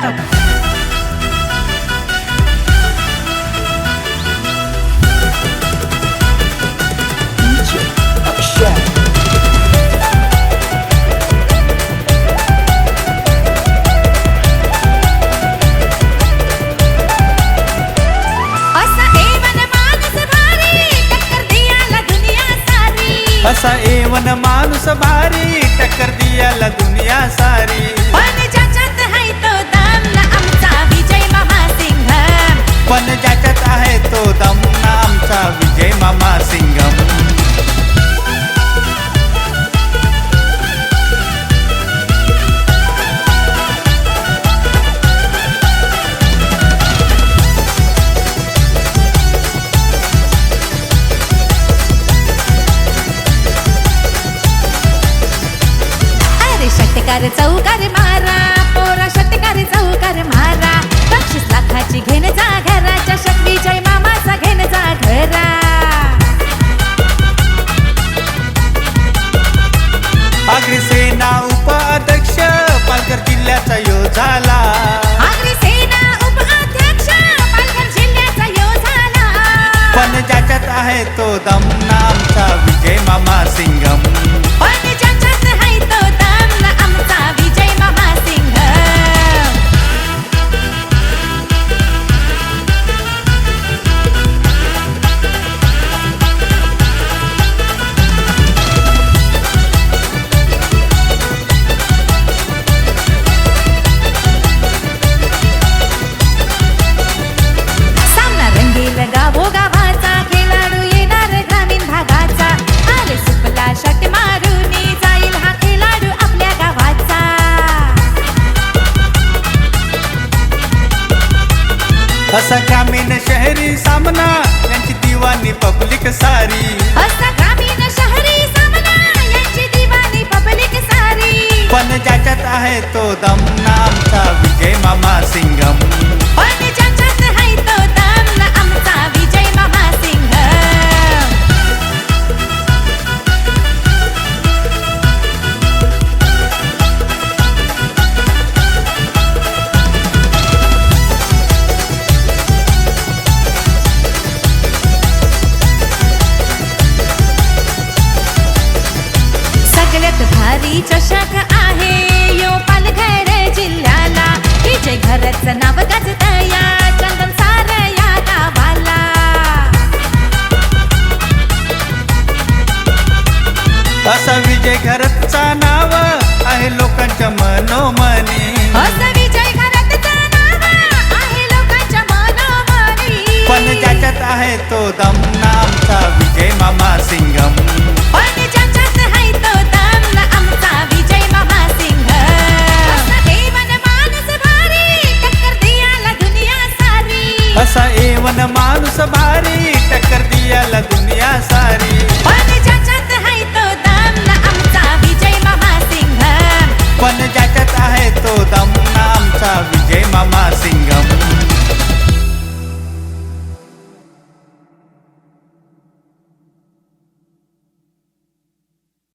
सिंह असा एवन माणूस भारी टक्कर दियाला दुनिया सारी. आहे तो दमना आमचा विजय मामा सिंगम. अरे षटकार चौकार मारा पोरा षटकार चौकार मारा. बक्षीस लाखाची घेन शक विजय मामाचा घेन जा घरा अग्रसेना उपाध्यक्ष पालघर जिल्ह्याचा यो झाला. आगरी सेना उपाध्यक्ष पालघर जिल्ह्याचा यो झाला. पण ज्याच्यात आहे तो दमना असा ग्रामीण शहरी सामना यांची दिवाणी पब्लिक सारी. असा ग्रामीण शहरी सामना यांची दिवाणी पब्लिक सारी. पण ज्याच्यात आहे तो दमना आमचा विजय मामा सिंगम. भारी चषक आहे. यो पालघर जिल्ह्याला. विजय घरचं नाव गाजत या चंदन सार या गावाला. असा विजय घरचा नाव आहे लोकांच्या मनोमनी. असं विजय नाव आहे लोकांच्या मनोमनी. पण ज्याच्यात आहे तो दमना आमचा विजय मामा सिंगम. सारी एवन माणूस भारी टक्कर दियाला दुनिया सारी.